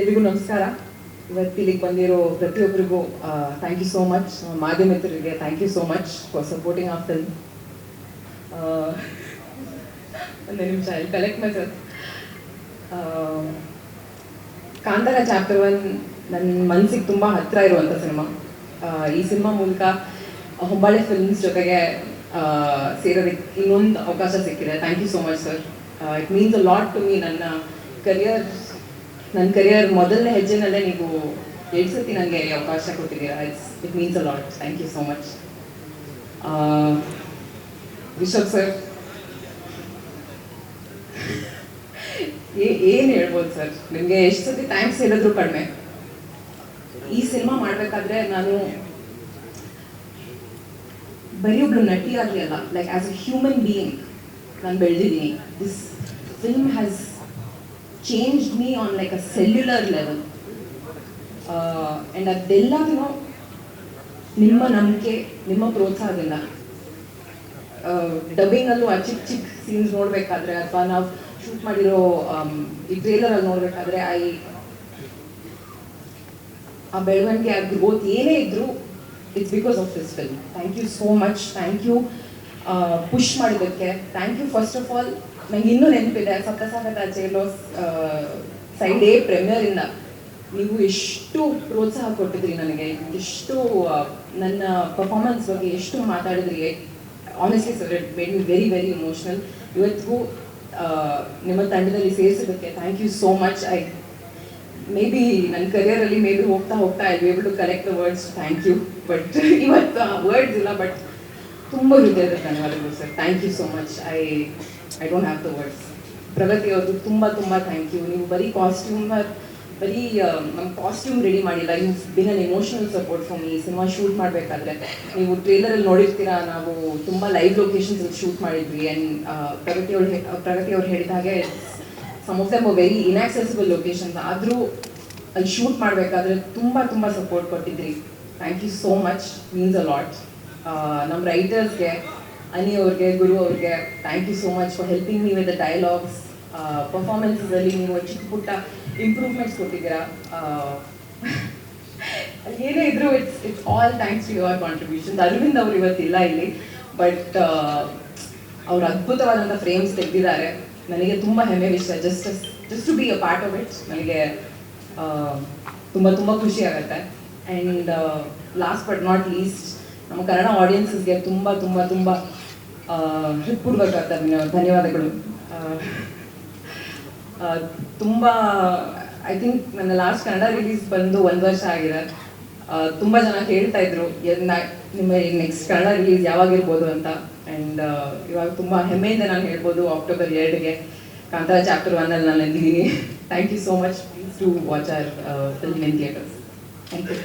ಎಲ್ರಿಗೂ ನಮಸ್ಕಾರ. ಇವತ್ತು ಇಲ್ಲಿಗೆ ಬಂದಿರೋ ಪ್ರತಿಯೊಬ್ಬರಿಗೂ thank you so much ಮಾಧ್ಯಮಿತರಿಗೆ thank you so much for supporting of film ಒಂದು ನಿಮಿಷ ಇಲ್ಲಿ collect my sir Kantara chapter one ನನ್ನ ಮನಸ್ಸಿಗೆ ತುಂಬ ಹತ್ತಿರ ಇರುವಂಥ ಸಿನಿಮಾ. ಈ ಸಿನಿಮಾ ಮೂಲಕ ಹೊಂಬಾಳೆ ಫಿಲ್ಮ್ಸ್ ಜೊತೆಗೆ ಸೇರೋದಕ್ಕೆ ಇನ್ನೊಂದು ಅವಕಾಶ ಸಿಕ್ಕಿದೆ. Thank you so much sir it means a lot to me ನನ್ನ ಕರಿಯರ್ ನನ್ನ ಕರಿಯರ್ ಮೊದಲನೇ ಹೆಜ್ಜೆನಲ್ಲೇ ನೀವು ಎರಡು ಸತಿ ನನಗೆ ಅವಕಾಶ ಕೊಟ್ಟಿದ್ದೀರಾ? It's it means a lot thank you so much Rishab sir ಏನು ಹೇಳ್ಬೋದು ಸರ್ ನಿಮಗೆ ಎಷ್ಟು ಸತಿ ಥ್ಯಾಂಕ್ಸ್ ಹೇಳಿದ್ರು ಕಡಿಮೆ? ಈ ಸಿನಿಮಾ ಮಾಡಬೇಕಾದ್ರೆ ನಾನು ಬರೀ ಒಬ್ಳು ಆಗಲಿ ಅಲ್ಲ like as a human being ನಾನು ಬೆಳೆದಿದ್ದೀನಿ. This film has change me on like a cellular level and ಅದೆಲ್ಲದೂ ನಿಮ್ಮ ನಂಬಿಕೆ ನಿಮ್ಮ ಪ್ರೋತ್ಸಾಹದಿಂದ ಡಬ್ಬಿಂಗಲ್ಲೂ ಆ ಚಿಕ್ಕ ಚಿಕ್ಕ ಸೀನ್ಸ್ ನೋಡಬೇಕಾದ್ರೆ ಅಥವಾ ನಾವು ಶೂಟ್ ಮಾಡಿರೋ ಆಮ್, ಈ ಟ್ರೇಲರಲ್ಲಿ ನೋಡಬೇಕಾದ್ರೆ ಐ ಆ ಬೆಳವಣಿಗೆ ಆ ಗ್ರೋತ್ ಏನೇ ಇದ್ರು it's because of this film thank you so much thank you push ಮಾಡಿದ್ದಕ್ಕೆ. Thank you first of all ನಂಗೆ ಇನ್ನೂ ನೆನಪಿದೆ, ಸಪ್ತಸಾಗರ ಜೇಲೋಸ್ ಸೈಡ್ ಎ ಪ್ರೆಮಿಯರಿಂದ ನೀವು ಎಷ್ಟು ಪ್ರೋತ್ಸಾಹ ಕೊಟ್ಟಿದ್ರಿ ನನಗೆ? ಎಷ್ಟು ನನ್ನ ಪರ್ಫಾರ್ಮೆನ್ಸ್ ಬಗ್ಗೆ ಎಷ್ಟು ಮಾತಾಡಿದ್ರಿ? Honestly sir it made me very very emotional ಇವತ್ತಿಗೂ ನಿಮ್ಮ ತಂಡದಲ್ಲಿ ಸೇರಿಸೋದಕ್ಕೆ thank you so much I may be ನನ್ನ ಕರಿಯರಲ್ಲಿ ಮೇ ಬಿ ಹೋಗ್ತಾ ಹೋಗ್ತಾ I be to collect the words thank you but ಇವತ್ತು ವರ್ಡ್ಸ್ ಇಲ್ಲ ಬಟ್ ತುಂಬ ಹೃದಯದ ಧನ್ಯವಾದಗಳು sir thank you so much I I don't have the words Pragathi ಅವ್ರದ್ದು ತುಂಬ ತುಂಬ ಥ್ಯಾಂಕ್ ಯು ನೀವು ಬರೀ ಕಾಸ್ಟ್ಯೂಮ್ ಬರೀ ನಮ್ಮ ಕಾಸ್ಟ್ಯೂಮ್ ರೆಡಿ ಮಾಡಿಲ್ಲ. You been an emotional support for me cinema shoot ಮಾಡಬೇಕಾದ್ರೆ ನೀವು ಟ್ರೇಲರಲ್ಲಿ ನೋಡಿರ್ತೀರಾ? ನಾವು ತುಂಬ ಲೈವ್ ಲೊಕೇಶನ್ಸ್ ಶೂಟ್ ಮಾಡಿದ್ವಿ. ಆ್ಯಂಡ್ ಪ್ರಗತಿ ಅವ್ರು ಪ್ರಗತಿ ಅವ್ರು ಹೇಳಿದ ಹಾಗೆ some of them very inaccessible locations ಆದರೂ ಅಲ್ಲಿ ಶೂಟ್ ಮಾಡಬೇಕಾದ್ರೆ ತುಂಬ ತುಂಬ support ಕೊಟ್ಟಿದ್ರಿ. Thank you so much means a lot ನಮ್ಮ ರೈಟರ್ಸ್ಗೆ ಅನಿ ಅವ್ರಿಗೆ ಗುರು ಅವ್ರಿಗೆ thank you so much for helping with the dialogues ಪರ್ಫಾರ್ಮೆನ್ಸಲ್ಲಿ ನೀವು ಚಿಕ್ಕ ಪುಟ್ಟ ಇಂಪ್ರೂವ್ಮೆಂಟ್ಸ್ ಕೊಟ್ಟಿದ್ದೀರಾ? ಏನೇ ಇದ್ರು it's it's all thanks to your contribution Aravind ಅವ್ರು ಇವತ್ತಿಲ್ಲ ಇಲ್ಲಿ ಬಟ್ ಅವ್ರು ಅದ್ಭುತವಾದಂಥ ಫ್ರೇಮ್ಸ್ ತೆಗೆದಿದ್ದಾರೆ. ನನಗೆ ತುಂಬ ಹೆಮ್ಮೆ ವಿಷಯ. Just just to be a part of it ನನಗೆ ತುಂಬ ತುಂಬ ಖುಷಿ ಆಗುತ್ತೆ. And last but not least ನಮ್ಮ ಕನ್ನಡ ಆಡಿಯನ್ಸಸ್ಗೆ ತುಂಬ ತುಂಬ ತುಂಬ ಹೃತ್ಪೂರ್ವಕ ಧನ್ಯ ಧನ್ಯವಾದಗಳು. ತುಂಬ ಐ ಥಿಂಕ್ ನನ್ನ ಲಾಸ್ಟ್ ಕನ್ನಡ ರಿಲೀಸ್ ಬಂದು ಒಂದು ವರ್ಷ ಆಗಿದೆ. ತುಂಬ ಜನ ಹೇಳ್ತಾ ಇದ್ರು ನಿಮ್ಮ ನೆಕ್ಸ್ಟ್ ಕನ್ನಡ ರಿಲೀಸ್ ಯಾವಾಗಿರ್ಬೋದು ಅಂತ? ಆ್ಯಂಡ್ ಇವಾಗ ತುಂಬ ಹೆಮ್ಮೆಯಿಂದ ನಾನು ಹೇಳ್ಬೋದು ಅಕ್ಟೋಬರ್ ಎರಡಿಗೆ. ಕಾಂತಾರ ಚಾಪ್ಟರ್ ಒನ್ನಲ್ಲಿ ನಾನು ಇದ್ದೀನಿ. Thank you so much please to watch our film in theatres thank you